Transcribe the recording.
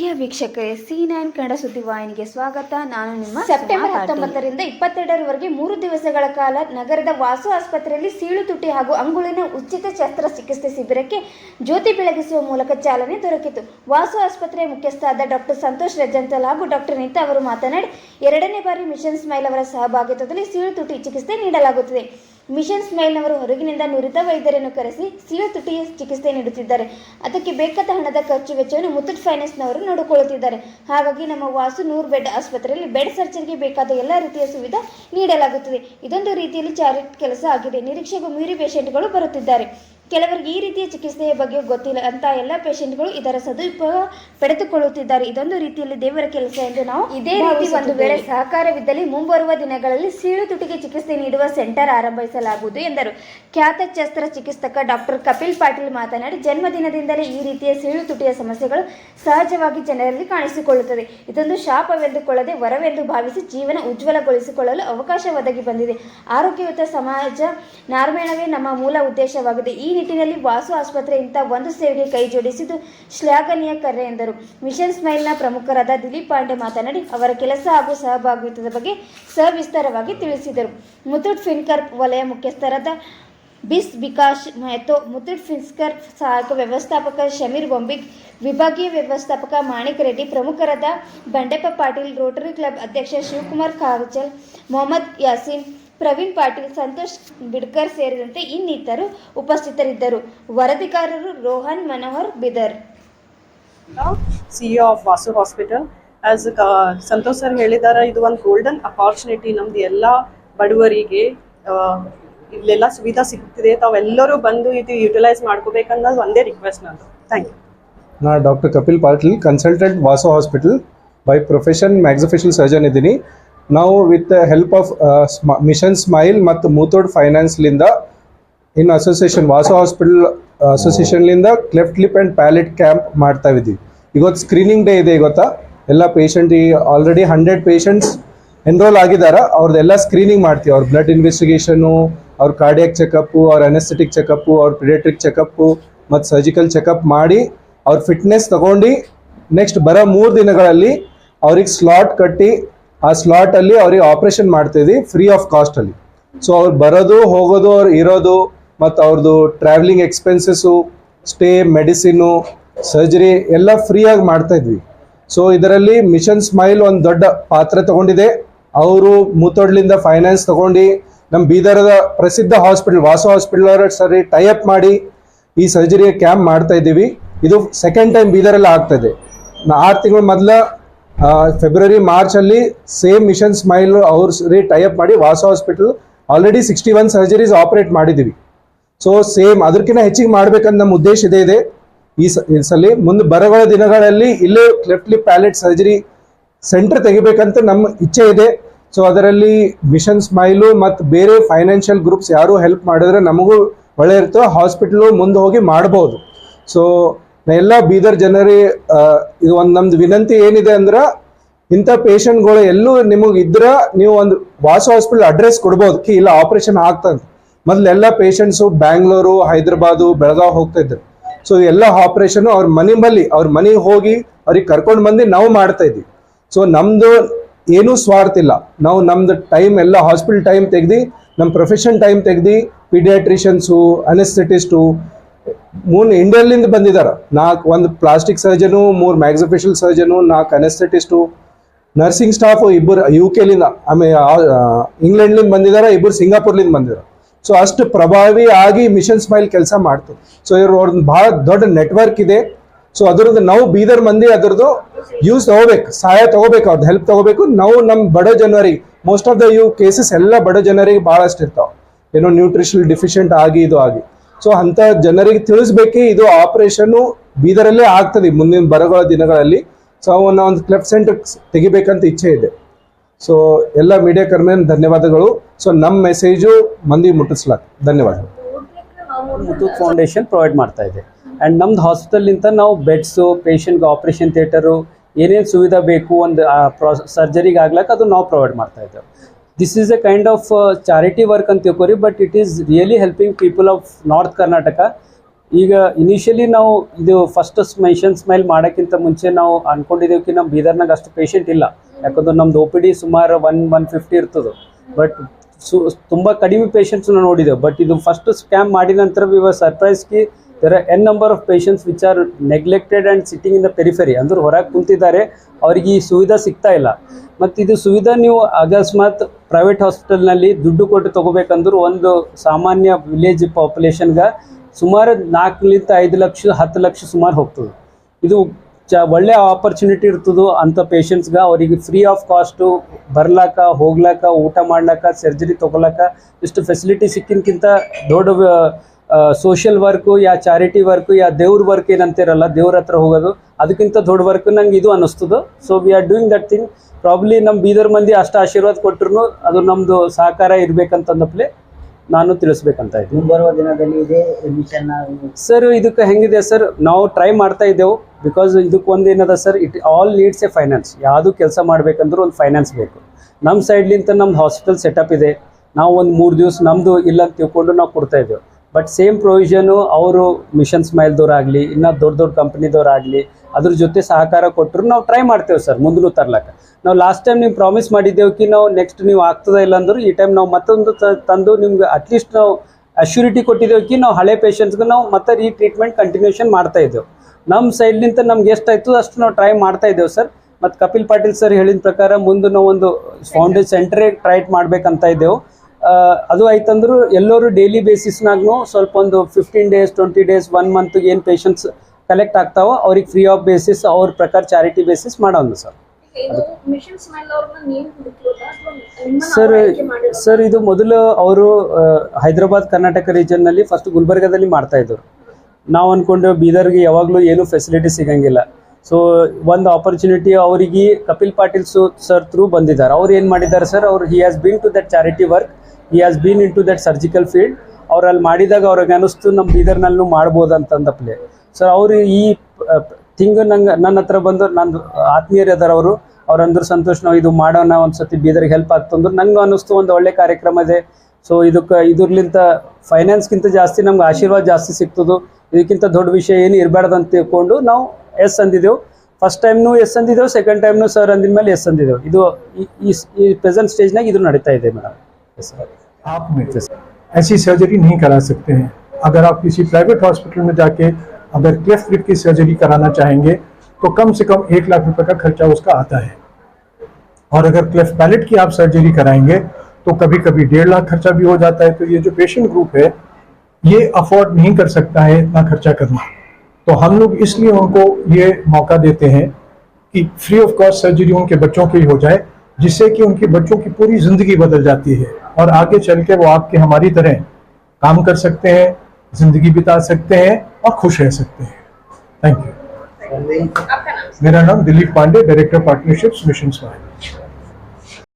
ಪ್ರಿಯ ವೀಕ್ಷಕರೇ C nine Kannada ಸುದ್ದಿವಾಹಿನಿಗೆ ಸ್ವಾಗತ. ನಾನು ನಿಮ್ಮ ಸೆಪ್ಟೆಂಬರ್. ಹತ್ತೊಂಬತ್ತರಿಂದ ಇಪ್ಪತ್ತೆರಡರವರೆಗೆ ಮೂರು ದಿವಸಗಳ ಕಾಲ ನಗರದ ವಾಸು ಆಸ್ಪತ್ರೆಯಲ್ಲಿ ಸೀಳು ತುಟಿ ಹಾಗೂ ಅಂಗುಳಿನ ಉಚಿತ ಶಸ್ತ್ರಚಿಕಿತ್ಸೆ ಶಿಬಿರಕ್ಕೆ ಜ್ಯೋತಿ ಬೆಳಗಿಸುವ ಮೂಲಕ ಚಾಲನೆ ದೊರಕಿತು. ವಾಸು ಆಸ್ಪತ್ರೆಯ ಮುಖ್ಯಸ್ಥರಾದ ಡಾಕ್ಟರ್ ಸಂತೋಷ್ ರಜಂತಲ್ ಹಾಗೂ ಡಾಕ್ಟರ್ ನಿತಾ ಅವರು ಮಾತನಾಡಿ ಎರಡನೇ ಬಾರಿ ಮಿಷನ್ ಸ್ಮೈಲ್ ಅವರ ಸಹಭಾಗಿತ್ವದಲ್ಲಿ ಸೀಳು ತುಟಿ ಚಿಕಿತ್ಸೆ ನೀಡಲಾಗುತ್ತದೆ. ಮಿಷನ್ ಸ್ಮೈಲ್ನವರು ಹೊರಗಿನಿಂದ ನುರಿತ ವೈದ್ಯರನ್ನು ಕರೆಸಿ ಸೀಳು ತುಟಿಯ ಚಿಕಿತ್ಸೆ ನೀಡುತ್ತಿದ್ದಾರೆ. ಅದಕ್ಕೆ ಬೇಕಾದ ಹಣದ ಖರ್ಚು ವೆಚ್ಚವನ್ನು ಮುತ್ತೂಟ್ ಫೈನಾನ್ಸ್ನವರು ನೋಡಿಕೊಳ್ಳುತ್ತಿದ್ದಾರೆ. ಹಾಗಾಗಿ ನಮ್ಮ ವಾಸು ನೂರು ಬೆಡ್ ಆಸ್ಪತ್ರೆಯಲ್ಲಿ ಬೆಡ್ ಸರ್ಜರಿಗೆ ಬೇಕಾದ ಎಲ್ಲ ರೀತಿಯ ಸುವಿಧೆ ನೀಡಲಾಗುತ್ತದೆ. ಇದೊಂದು ರೀತಿಯಲ್ಲಿ ಚಾರಿಟ್ ಕೆಲಸ ಆಗಿದೆ. ನಿರೀಕ್ಷೆಗೂ ಮೀರಿ ಪೇಷಂಟ್ಗಳು ಬರುತ್ತಿದ್ದಾರೆ. ಕೆಲವರಿಗೆ ಈ ರೀತಿಯ ಚಿಕಿತ್ಸೆಯ ಬಗ್ಗೆ ಗೊತ್ತಿಲ್ಲ ಅಂತ ಎಲ್ಲ ಪೇಷಂಟ್ಗಳು ಇದರ ಸದುಪಯೋಗ ಪಡೆದುಕೊಳ್ಳುತ್ತಿದ್ದಾರೆ. ಇದೊಂದು ರೀತಿಯಲ್ಲಿ ದೇವರ ಕೆಲಸ ಎಂದು ನಾವು ಇದೇ ರೀತಿ ಒಂದು ವೇಳೆ ಸಹಕಾರವಿದ್ದಲ್ಲಿ ಮುಂಬರುವ ದಿನಗಳಲ್ಲಿ ಸೀಳು ತುಟಿಗೆ ಚಿಕಿತ್ಸೆ ನೀಡುವ ಸೆಂಟರ್ ಆರಂಭಿಸಲಾಗುವುದು ಎಂದರು. ಖ್ಯಾತ ಶಸ್ತ್ರ ಚಿಕಿತ್ಸಕ ಡಾಕ್ಟರ್ ಕಪಿಲ್ ಪಾಟೀಲ್ ಮಾತನಾಡಿ ಜನ್ಮದಿನದಿಂದಲೇ ಈ ರೀತಿಯ ಸೀಳು ತುಟಿಯ ಸಮಸ್ಯೆಗಳು ಸಹಜವಾಗಿ ಜನರಲ್ಲಿ ಕಾಣಿಸಿಕೊಳ್ಳುತ್ತದೆ ಇದೊಂದು ಶಾಪವೆಂದುಕೊಳ್ಳದೆ ವರವೆಂದು ಭಾವಿಸಿ ಜೀವನ ಉಜ್ವಲಗೊಳಿಸಿಕೊಳ್ಳಲು ಅವಕಾಶ ಒದಗಿ ಬಂದಿದೆ. ಆರೋಗ್ಯಯುತ ಸಮಾಜ ನಾರ್ಮೇಣವೇ ನಮ್ಮ ಮೂಲ ಉದ್ದೇಶವಾಗಿದೆ. ಈ ನಿಟ್ಟಿನಲ್ಲಿ ವಾಸು ಆಸ್ಪತ್ರೆ ಇಂಥ ಒಂದು ಸೇವೆಗೆ ಕೈ ಜೋಡಿಸಿದ್ದು ಶ್ಲಾಘನೀಯ ಕರೆ ಎಂದರು. ಮಿಷನ್ ಸ್ಮೈಲ್ನ ಪ್ರಮುಖರಾದ ದಿಲೀಪ್ ಪಾಂಡೆ ಮಾತನಾಡಿ, ಅವರ ಕೆಲಸ ಹಾಗೂ ಸಹಭಾಗಿತ್ವದ ಬಗ್ಗೆ ಸವಿಸ್ತಾರವಾಗಿ ತಿಳಿಸಿದರು. ಮುತ್ತೂಟ್ ಫಿನ್ಕರ್ ವಲಯ ಮುಖ್ಯಸ್ಥರಾದ ಬಿಸ್ ವಿಕಾಶ್ ಮೆಹ್ತೋ ಮುತ್ತೂಟ್ ಫಿನ್ಸ್ಕರ್ ಸಹಾಯಕ ವ್ಯವಸ್ಥಾಪಕ ಶಮೀರ್ ಬೊಂಬಿಕ್ ವಿಭಾಗೀಯ ವ್ಯವಸ್ಥಾಪಕ ಮಾಣಿಕ್ ರೆಡ್ಡಿ, ಪ್ರಮುಖರಾದ ಬಂಡೆಪ್ಪ ಪಾಟೀಲ್, ರೋಟರಿ ಕ್ಲಬ್ ಅಧ್ಯಕ್ಷ ಶಿವಕುಮಾರ್ ಕಾರಚಲ್ ಮೊಹಮ್ಮದ್ ಯಾಸೀನ್ ಪ್ರವೀಣ್ ಪಾಟೀಲ್ ಸಂತೋಷ್ ಬಿಡ್ಕರ್ ಸೇರಿದಂತೆ ಇನ್ನಿತರು ಉಪಸ್ಥಿತರಿದ್ದರು. ವರದಿಗಾರರು Rohan Manohar Bidar. CEO of Vasu hospital. As Santosh sir ಹೇಳಿದಾರ ಇದು ಒಂದು ಗೋಲ್ಡನ್ ಅಪಾರ್ಚುನಿಟಿ ನಮ್ದು ಎಲ್ಲ ಬಡವರಿಗೆ ಇಲ್ಲೆಲ್ಲ ಸುವಿಧಾ ಸಿಗ್ತಿದೆ. ತಾವೆಲ್ಲರೂ ಬಂದು ಇದು ಯುಟಿಲೈಸ್ ಮಾಡ್ಕೋಬೇಕನ್ನೋದು ಒಂದೇ ರಿಕ್ವೆಸ್ಟ್ ನಂದು. ಥ್ಯಾಂಕ್ ಯು ನಾ doctor Kapil Patil consultant Vasu hospital. By profession maxillofacial surgeon ಇದ್ದೀನಿ. ನಾವು with help of mission smile ಮತ್ತು ಮೂತೋಡ್ ಫೈನಾನ್ಸ್ಲಿಂದ in association Vasu hospital ಅಸೋಸಿಯೇಷನ್ಲಿಂದ cleft lip and palate camp ಮಾಡ್ತಾ ಇದ್ದೀವಿ. ಇವತ್ತು ಸ್ಕ್ರೀನಿಂಗ್ ಡೇ ಇದೆ ಇವತ್ತ ಎಲ್ಲ ಪೇಷಂಟ್ ಈ ಆಲ್ರೆಡಿ ಹಂಡ್ರೆಡ್ ಪೇಷಂಟ್ಸ್ ಎನ್ರೋಲ್ ಆಗಿದ್ದಾರೆ, ಅವ್ರದ್ದೆಲ್ಲ ಸ್ಕ್ರೀನಿಂಗ್ ಮಾಡ್ತೀವಿ. ಅವ್ರ ಬ್ಲಡ್ ಇನ್ವೆಸ್ಟಿಗೇಷನು ಅವ್ರ ಕಾರ್ಡಿಯಾಕ್ ಚೆಕಪ್ಪು ಅವ್ರ ಅನೆಸ್ಥೆಟಿಕ್ ಚೆಕಪ್ಪು ಅವ್ರ ಪಿಡಿಯಾಟ್ರಿಕ್ ಚೆಕಪ್ಪು ಮತ್ತು ಸರ್ಜಿಕಲ್ ಚೆಕಪ್ ಮಾಡಿ ಅವ್ರ ಫಿಟ್ನೆಸ್ ತಗೊಂಡು ನೆಕ್ಸ್ಟ್ ಬರೋ ಮೂರು ದಿನಗಳಲ್ಲಿ ಅವ್ರಿಗೆ ಸ್ಲಾಟ್ ಕಟ್ಟಿ ಆ ಸ್ಲಾಟ್ ಅಲ್ಲಿ ಅವ್ರಿಗೆ ಆಪರೇಷನ್ ಮಾಡ್ತಿದ್ವಿ ಫ್ರೀ ಆಫ್ ಕಾಸ್ಟ್ ಅಲ್ಲಿ. ಸೊ ಅವ್ರು ಬರೋದು, ಹೋಗೋದು, ಅವ್ರು ಇರೋದು, ಮತ್ತು ಅವ್ರದ್ದು travelling expenses stay medicine surgery ಎಲ್ಲ ಫ್ರೀಯಾಗಿ ಮಾಡ್ತಾ ಇದ್ವಿ. ಸೊ ಇದರಲ್ಲಿ ಮಿಷನ್ ಸ್ಮೈಲ್ ಒಂದು ದೊಡ್ಡ ಪಾತ್ರ ತಗೊಂಡಿದೆ. ಅವರು ಮೂತೊಡ್ಲಿಂದ ಫೈನಾನ್ಸ್ ತಗೊಂಡು ನಮ್ಮ ಬೀದರದ ಪ್ರಸಿದ್ಧ ಹಾಸ್ಪಿಟಲ್ ವಾಸು ಹಾಸ್ಪಿಟಲ್ ಅವರ ಸರಿ ಟೈಅಪ್ ಮಾಡಿ ಈ ಸರ್ಜರಿಯ ಕ್ಯಾಂಪ್ ಮಾಡ್ತಾ ಇದ್ದೀವಿ. ಇದು ಸೆಕೆಂಡ್ ಟೈಮ್ ಬೀದರಲ್ಲಿ ಆಗ್ತಾ ಇದೆ. ಆರು ತಿಂಗಳ ಮೊದಲ ಫೆಬ್ರವರಿ ಮಾರ್ಚಲ್ಲಿ ಸೇಮ್ ಮಿಷನ್ ಸ್ಮೈಲ್ ಅವ್ರ ಟೈಅಪ್ ಮಾಡಿ Vasu hospital already sixty one surgeries operate ಮಾಡಿದ್ದೀವಿ ಸೊ ಸೇಮ್ ಅದಕ್ಕಿಂತ ಹೆಚ್ಚಿಗೆ ಮಾಡ್ಬೇಕಂತ ನಮ್ಮ ಉದ್ದೇಶ ಇದೆ ಇದೆ. ಈ ಸಲ ಮುಂದೆ ಬರಗಳ ದಿನಗಳಲ್ಲಿ ಇಲ್ಲೇ cleft lip palate surgery centre ತೆಗಿಬೇಕಂತ ನಮ್ಮ ಇಚ್ಛೆ ಇದೆ. ಸೊ ಅದರಲ್ಲಿ ಮಿಷನ್ ಸ್ಮೈಲು ಮತ್ತು ಬೇರೆ ಫೈನಾನ್ಷಿಯಲ್ ಗ್ರೂಪ್ಸ್ ಯಾರು ಹೆಲ್ಪ್ ಮಾಡಿದ್ರೆ ನಮಗೂ ಒಳ್ಳೆ ಇರ್ತೋ ಹಾಸ್ಪಿಟ್ಲು ಮುಂದೆ ಹೋಗಿ ಮಾಡ್ಬೋದು. ಸೊ ಎಲ್ಲ ಬೀದರ್ ಜನರೇ ಇದು ಒಂದು ನಮ್ದು ವಿನಂತಿ ಏನಿದೆ ಅಂದ್ರೆ, ಇಂಥ ಪೇಷಂಟ್ಗಳು ಎಲ್ಲೂ ನಿಮಗೆ ಇದ್ರ ನೀವು ಒಂದು ವಾಸ ಹಾಸ್ಪಿಟಲ್ ಅಡ್ರೆಸ್ ಕೊಡ್ಬೋದು. ಕಿ, ಇಲ್ಲ ಆಪರೇಷನ್ ಆಗ್ತದೆ ಮೊದಲೆಲ್ಲ ಪೇಷಂಟ್ಸು ಬ್ಯಾಂಗ್ಳೂರು, ಹೈದರಾಬಾದು, ಬೆಳಗಾವ್ ಹೋಗ್ತಾ ಇದ್ರು. ಸೊ, ಎಲ್ಲ ಆಪರೇಷನ್ ಅವ್ರ ಮನೆ ಬಲ್ಲಿ, ಅವ್ರ ಮನೆಗೆ ಹೋಗಿ ಅವ್ರಿಗೆ ಕರ್ಕೊಂಡು ಬಂದು ನಾವು ಮಾಡ್ತಾ ಇದ್ವಿ. ಸೊ, ನಮ್ದು ಏನೂ ಸ್ವಾರ್ಥ ಇಲ್ಲ. ನಾವು ನಮ್ದು ಟೈಮ್ ಎಲ್ಲ ಹಾಸ್ಪಿಟಲ್ ಟೈಮ್ ತೆಗ್ದು ನಮ್ಮ ಪ್ರೊಫೆಷನ್ ಟೈಮ್ ತೆಗ್ದು ಪಿಡಿಯಾಟ್ರಿಷನ್ಸು ಅನೆಸ್ಥೆಟಿಸ್ಟು ಮೂರು ಇಂಡಿಯಾಲಿಂದ ಬಂದಿದ್ದಾರೆ ನಾಲ್ಕು ಒಂದು ಪ್ಲಾಸ್ಟಿಕ್ ಸರ್ಜನು ಮೂರು ಮ್ಯಾಕ್ಸಿಫಿಷಿಯಲ್ ಸರ್ಜನು ನಾಲ್ಕು ಅನೆಸ್ಥೆಟಿಸ್ಟು ನರ್ಸಿಂಗ್ ಸ್ಟಾಫ್ ಇಬ್ಬರು ಯು ಕೆಲಿಂದ ಆಮೇಲೆ ಇಂಗ್ಲೆಂಡ್ಲಿಂದ ಬಂದಿದ್ದಾರೆ ಇಬ್ಬರು ಸಿಂಗಾಪುರ್ಲಿಂದ ಬಂದಿದ್ದಾರೆ ಸೊ ಅಷ್ಟು ಪ್ರಭಾವಿ ಆಗಿ ಮಿಷನ್ ಸ್ಮೈಲ್ ಕೆಲಸ ಮಾಡ್ತು. ಸೊ ಇವ್ರು ಅವ್ರದ್ದು ಭಾಳ ದೊಡ್ಡ ನೆಟ್ವರ್ಕ್ ಇದೆ. ಸೊ ಅದರದ್ದು ನಾವು ಬೀದರ್ ಮಂದಿ ಅದರದ್ದು ಯೂಸ್ ತಗೋಬೇಕು, ಸಹಾಯ ತಗೋಬೇಕು ಅವ್ರದ್ದು ಹೆಲ್ಪ್ ತಗೋಬೇಕು. ನಾವು ನಮ್ಮ ಬಡ ಜನರಿಗೆ most of the U cases ಎಲ್ಲ ಬಡ ಜನರಿಗೆ ಭಾಳಷ್ಟು ಇರ್ತಾವೆ. ಏನೋ ನ್ಯೂಟ್ರಿಷನ್ ಡಿಫಿಷಿಯಂಟ್ ಆಗಿ ಇದು ಆಗಿ. ಸೊ ಅಂತ ಜನರಿಗೆ ತಿಳಿಸ್ಬೇಕಿ ಇದು ಆಪರೇಷನ್ ಬೀದರಲ್ಲೇ ಆಗ್ತದೆ ಮುಂದಿನ ಬರಗಳ ದಿನಗಳಲ್ಲಿ. ಸೊ ಅವನ್ನ ಒಂದು ಕ್ಲೆಫ್ಟ್ ಸೆಂಟರ್ ತೆಗಿಬೇಕಂತ ಇಚ್ಛೆ ಇದೆ. ಸೊ ಎಲ್ಲ ಮೀಡಿಯಾ ಕರ್ಮಿಯನ್ ಧನ್ಯವಾದಗಳು. ಸೊ ನಮ್ಮ ಮೆಸೇಜು ಮಂದಿ ಮುಟ್ಟಿಸ್ಲಾಕ. ಧನ್ಯವಾದಗಳು. ಫೌಂಡೇಶನ್ ಪ್ರೊವೈಡ್ ಮಾಡ್ತಾ ಇದೆ. ಆ್ಯಂಡ್ ನಮ್ದು ಹಾಸ್ಪಿಟಲ್ನಿಂದ ನಾವು ಬೆಡ್ಸು ಪೇಷಂಟ್ಗೆ ಆಪ್ರೇಷನ್ ಥಿಯೇಟರು ಏನೇನು ಸುವಿಧಾ ಬೇಕು, ಒಂದು ಸರ್ಜರಿಗೆ ಆಗ್ಲಕ್ಕೆ ಅದು ನಾವು ಪ್ರೊವೈಡ್ ಮಾಡ್ತಾ ಇದ್ದೇವೆ. This is a kind of charity work ಅಂತ ತಿಳ್ಕೊರಿ but it is really helping people of north Karnataka ಈಗ ಇನಿಷಿಯಲಿ ನಾವು ಇದು ಫಸ್ಟ್ ಮೆನ್ಷನ್ ಸ್ಮೈಲ್ ಮಾಡೋಕ್ಕಿಂತ ಮುಂಚೆ ನಾವು ಅನ್ಕೊಂಡಿದ್ದೀವಿ ನಮ್ಮ ಬೀದರ್ನಾಗ ಅಷ್ಟು ಪೇಷಂಟ್ ಇಲ್ಲ. ಯಾಕಂದ್ರೆ ನಮ್ದು ಒ ಪಿ ಡಿ ಸುಮಾರು ಒನ್ ಒನ್ ಫಿಫ್ಟಿ ಇರ್ತದೆ. ಬಟ್ ಸು, ತುಂಬ ಕಡಿಮೆ ಪೇಷಂಟ್ಸ್ನ ನೋಡಿದೆವು. ಬಟ್ ಇದು ಫಸ್ಟ್ ಸ್ಕ್ಯಾಮ್ ಮಾಡಿದ ನಂತರ we were surprised Ki there are n number of patients which are neglected and sitting in the periphery ಅಂದ್ರೆ ಹೊರಗೆ ಕುಂತಿದ್ದಾರೆ, ಅವ್ರಿಗೆ ಈ ಸುವಿಧಾ ಸಿಗ್ತಾ ಇಲ್ಲ. ಮತ್ತು ಇದು ಸುವಿಧಾ ನೀವು ಅಕಸ್ಮಾತ್ ಪ್ರೈವೇಟ್ ಹಾಸ್ಪಿಟಲ್ನಲ್ಲಿ ದುಡ್ಡು ಕೊಟ್ಟು ತೊಗೋಬೇಕಂದ್ರೆ ಒಂದು ಸಾಮಾನ್ಯ ವಿಲೇಜ್ ಪಾಪ್ಯುಲೇಷನ್ಗೆ ಸುಮಾರು ನಾಲ್ಕರಿಂದ ಐದು ಲಕ್ಷ, ಹತ್ತು ಲಕ್ಷ ಸುಮಾರು ಹೋಗ್ತದೆ. ಇದು ಚ ಒಳ್ಳೆ ಆಪರ್ಚುನಿಟಿ ಇರ್ತದೆ ಅಂಥ ಪೇಷಂಟ್ಸ್ಗೆ ಅವರಿಗೆ ಫ್ರೀ ಆಫ್ ಕಾಸ್ಟು ಬರ್ಲಾಕ, ಹೋಗ್ಲಾಕ, ಊಟ ಮಾಡ್ಲಾಕ ಸರ್ಜರಿ ತೊಗೊಳಕ ಇಷ್ಟು ಫೆಸಿಲಿಟಿ ಸಿಕ್ಕಿನಕ್ಕಿಂತ ದೊಡ್ಡ ಸೋಷಿಯಲ್ ವರ್ಕು ಯಾ ಚಾರಿಟಿ ವರ್ಕು ಯಾ ದೇವ್ರ ವರ್ಕ್ ಏನಂತಿರಲ್ಲ ದೇವ್ರ ಹತ್ರ ಹೋಗೋದು ಅದಕ್ಕಿಂತ ದೊಡ್ಡ ವರ್ಕ್ ನಂಗೆ ಇದು ಅನ್ನಿಸ್ತದ. So we are doing that thing probably ನಮ್ಮ ಬೀದರ್ ಮಂದಿ ಅಷ್ಟು ಆಶೀರ್ವಾದ ಕೊಟ್ಟರು ಅದು ನಮ್ಮದು ಸಹಕಾರ ಇರಬೇಕಂತಂದಪ್ಲೆ ನಾನು ತಿಳಿಸ್ಬೇಕಂತ ಇದ್ದೀನಿ. ಮುಂಬರುವ ದಿನದಲ್ಲಿ ಇದೆ ಸರ್ ಇದಕ್ಕೆ ಹೆಂಗಿದೆ ಸರ್ ನಾವು ಟ್ರೈ ಮಾಡ್ತಾ ಇದ್ದೆವು. ಬಿಕಾಸ್ ಇದಕ್ಕೆ ಒಂದು ಏನದ sir it all needs a finance ಯಾವುದು ಕೆಲಸ ಮಾಡ್ಬೇಕಂದ್ರೂ ಒಂದು ಫೈನಾನ್ಸ್ ಬೇಕು. ನಮ್ಮ ಸೈಡ್ಲಿಂತ ನಮ್ದು ಹಾಸ್ಪಿಟಲ್ ಸೆಟಪ್ ಇದೆ. ನಾವು ಒಂದು ಮೂರು ದಿವಸ ನಮ್ಮದು ಇಲ್ಲ ಅಂತ ತಿಳ್ಕೊಂಡು ನಾವು ಕೊಡ್ತಾ ಇದ್ದೇವೆ. ಬಟ್ ಸೇಮ್ ಪ್ರೊವಿಷನು ಅವರು ಮಿಷನ್ ಸ್ಮೈಲ್ದವ್ರಾಗಲಿ ಇನ್ನು ದೊಡ್ಡ ದೊಡ್ಡ ಕಂಪ್ನಿದವ್ರಾಗಲಿ ಅದ್ರ ಜೊತೆ ಸಹಕಾರ ಕೊಟ್ಟರು ನಾವು ಟ್ರೈ ಮಾಡ್ತೇವೆ ಸರ್ ಮುಂದೂ ತರ್ಲಕ್ಕ. ನಾವು ಲಾಸ್ಟ್ ಟೈಮ್ ನೀವು ಪ್ರಾಮಿಸ್ ಮಾಡಿದ್ದೇವೆ ನಾವು ನೆಕ್ಸ್ಟ್ ನೀವು ಆಗ್ತದ ಇಲ್ಲ ಅಂದ್ರೆ, ಈ ಟೈಮ್ ನಾವು ಮತ್ತೊಂದು ತಂದು ನಿಮ್ಗೆ ಅಟ್ಲೀಸ್ಟ್ ನಾವು ಅಶ್ಯೂರಿಟಿ ಕೊಟ್ಟಿದ್ದೇವೆ ಕಿ ನಾವು ಹಳೆ ಪೇಷಂಟ್ಸ್ಗೆ ನಾವು ಮತ್ತೆ ರೀ ಟ್ರೀಟ್ಮೆಂಟ್ ಕಂಟಿನ್ಯೂಷನ್ ಮಾಡ್ತಾ ಇದ್ದೇವೆ. ನಮ್ಮ ಸೈಡ್ಲಿಂತ ನಮ್ಗೆ ಎಷ್ಟಾಯ್ತು ಅಷ್ಟು ನಾವು ಟ್ರೈ ಮಾಡ್ತಾ ಇದ್ದೇವೆ ಸರ್ ಮತ್ತು ಕಪಿಲ್ ಪಾಟೀಲ್ ಸರ್ ಹೇಳಿದ ಪ್ರಕಾರ ಮುಂದೆ ನಾವು ಒಂದು ಫೌಂಡೇಶನ್ ಸೆಂಟ್ರೇ ಟ್ರೈ ಮಾಡ್ಬೇಕಂತ ಇದ್ದೆವು. ಅದು ಆಯ್ತಂದ್ರು ಎಲ್ಲರೂ ಡೈಲಿ ಬೇಸಿಸ್ನಾಗೂ ಸ್ವಲ್ಪ ಒಂದು fifteen days twenty days one ಮಂತ್ಗೆ ಏನು ಪೇಷಂಟ್ಸ್ ಕಲೆಕ್ಟ್ ಆಗ್ತಾವೋ ಅವ್ರಿಗೆ ಫ್ರೀ ಆಫ್ ಬೇಸಿಸ್ ಅವ್ರ ಪ್ರಕಾರ ಚಾರಿಟಿ ಬೇಸಿಸ್ ಮಾಡೋದು ಸರ್. ಸರ್ ಸರ್ ಇದು ಮೊದಲು ಅವರು ಹೈದರಾಬಾದ್ ಕರ್ನಾಟಕ ರೀಜನ್ನಲ್ಲಿ ಫಸ್ಟ್ ಗುಲ್ಬರ್ಗಾದಲ್ಲಿ ಮಾಡ್ತಾ ಇದ್ರು. ನಾವು ಅನ್ಕೊಂಡು ಬೀದರ್ಗೆ ಯಾವಾಗಲೂ ಏನು ಫೆಸಿಲಿಟಿ ಸಿಗಂಗಿಲ್ಲ. ಸೊ ಒಂದು ಆಪರ್ಚುನಿಟಿ ಅವರಿಗೆ ಕಪಿಲ್ ಪಾಟೀಲ್ ಸರ್ ಥ್ರೂ ಬಂದಿದ್ದಾರೆ. ಅವ್ರು ಏನು ಮಾಡಿದ್ದಾರೆ ಸರ್ ಅವ್ರು he has been to that charity work he has been in to that surgical field ಅವ್ರು ಅಲ್ಲಿ ಮಾಡಿದಾಗ ಅವ್ರಿಗೆ ಅನಿಸ್ತು ನಮ್ಮ ಬೀದರ್ನಲ್ಲೂ ಮಾಡ್ಬೋದು ಅಂತಂದಪ್ಲೆ ಸೊ ಅವರು ಈ ಥಿಂಗ್ ನಂಗೆ, ನನ್ನ ಹತ್ರ ಬಂದು ನಂದು ಆತ್ಮೀಯರು ಅದಾರ ಅವರು ಅವ್ರಂದ್ರೆ ಸಂತೋಷ್, ನಾವು ಇದು ಮಾಡೋಣ, ಒಂದ್ಸತಿ ಬೀದರ್ಗೆ ಹೆಲ್ಪ್ ಆಗ್ತಂದ್ರೆ ನಂಗೆ ಅನಿಸ್ತು, ಒಂದು ಒಳ್ಳೆ ಕಾರ್ಯಕ್ರಮ ಇದೆ. ಸೊ ಇದಕ್ಕೆ, ಇದ್ರಲಿಂತ ಫೈನಾನ್ಸ್ಗಿಂತ ಜಾಸ್ತಿ ನಮ್ಗೆ ಆಶೀರ್ವಾದ ಜಾಸ್ತಿ ಸಿಗ್ತದೆ. ಇದಕ್ಕಿಂತ ದೊಡ್ಡ ವಿಷಯ ಏನು ಇರಬಾರ್ದು ಅಂತ ತಿಳ್ಕೊಂಡು ನಾವು ಎಸ್ ಅಂದಿದ್ದೆವು. ಫಸ್ಟ್ ಟೈಮ್ನು ಎಸ್ ಅಂದಿದ್ದೆವು ಸೆಕೆಂಡ್ ಟೈಮ್ನು ಸರ್ ಅಂದಿದ್ಮೇಲೆ ಎಸ್ ಅಂದಿದ್ದೆವು. ಇದು ಈ- ಈ ಈ ಪ್ರೆಸೆಂಟ್ ಸ್ಟೇಜ್ನಾಗ ಇದು ನಡೀತಾ ಇದೆ ಮೇಡಮ್. ಎಸ್ आप में ऐसी सर्जरी नहीं करा सकते हैं। अगर आप किसी प्राइवेट हॉस्पिटल में जाके अगर क्लेफ्ट लिप की सर्जरी कराना चाहेंगे तो कम से कम एक लाख रुपए का खर्चा उसका आता है। और अगर क्लेफ्ट पैलेट की आप सर्जरी कराएँगे तो कभी कभी डेढ़ लाख खर्चा भी हो जाता है। तो ये जो पेशेंट ग्रुप है, ये अफोर्ड नहीं कर सकता है इतना खर्चा करना। तो हम लोग इसलिए उनको ये मौका देते हैं कि फ्री ऑफ़ कॉस्ट सर्जरी उनके बच्चों की हो जाए, जिससे कि उनके बच्चों की पूरी ज़िंदगी बदल जाती है। और आगे चल के वो आपके हमारी तरह काम कर सकते हैं ज़िंदगी बिता सकते हैं और खुश रह सकते हैं। थैंक यू मेरा नाम Dilip Pandey director partnerships mission smile